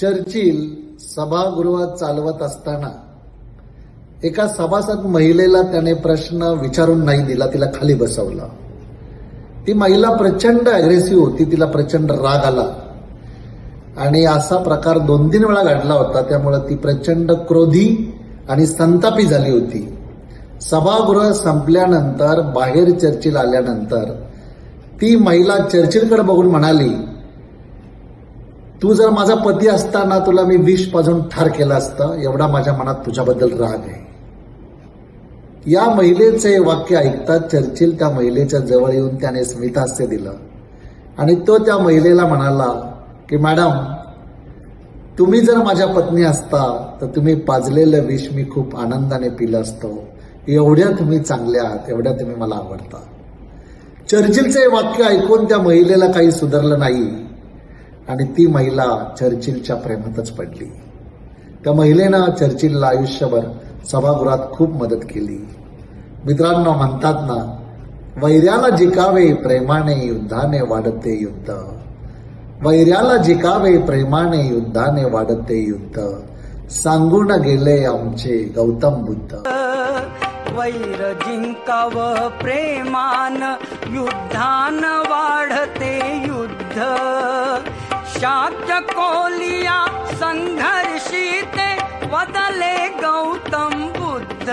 Churchill सभागृहात चालवत असताना एका सभासद महिलेला त्याने प्रश्न विचारून नाही दिला तिला खाली बसवला. ती महिला प्रचंड अग्रेसिव्ह होती तिला प्रचंड राग आला. आणि असा प्रकार दोन तीन वेळा घडला होता त्यामुळे ती प्रचंड क्रोधी आणि संतापी झाली होती. सभागृह संपल्यानंतर बाहेर चर्चिल आल्यानंतर ती महिला चर्चिलकडे बघून म्हणाली तू जर माझा पती असताना तुला मी विष पाजून ठार केलं असतं एवढा माझ्या मनात तुझ्याबद्दल राग आहे. या महिलेचे वाक्य ऐकताच चर्चिल त्या महिलेच्या जवळ येऊन त्याने स्मितहास्य दिलं. आणि तो त्या महिलेला म्हणाला की मॅडम तुम्ही जर माझ्या पत्नी असता तर तुम्ही पाजलेलं विष मी खूप आनंदाने पिलं असतो. एवढ्या तुम्ही चांगल्या आहात एवढ्या तुम्ही मला आवडता. चर्चिलचे हे वाक्य ऐकून त्या महिलेला काही सुधारलं नाही. आणि ती महिला चर्चिलच्या प्रेमातच पडली. त्या महिलेनं चर्चिलला आयुष्यभर सभागृहात खूप मदत केली. मित्रांनो म्हणतात ना वैर्याला जिकावे प्रेमाने युद्धाने वाढते युद्ध. वैर्याला जिकावे प्रेमाने युद्धाने वाढते युद्ध. सांगून गेले आमचे गौतम बुद्ध. वैर जिंकाव प्रेमान युद्धान वाढते युद्ध. कोलिया संघर्षिते वदले गौतम बुद्ध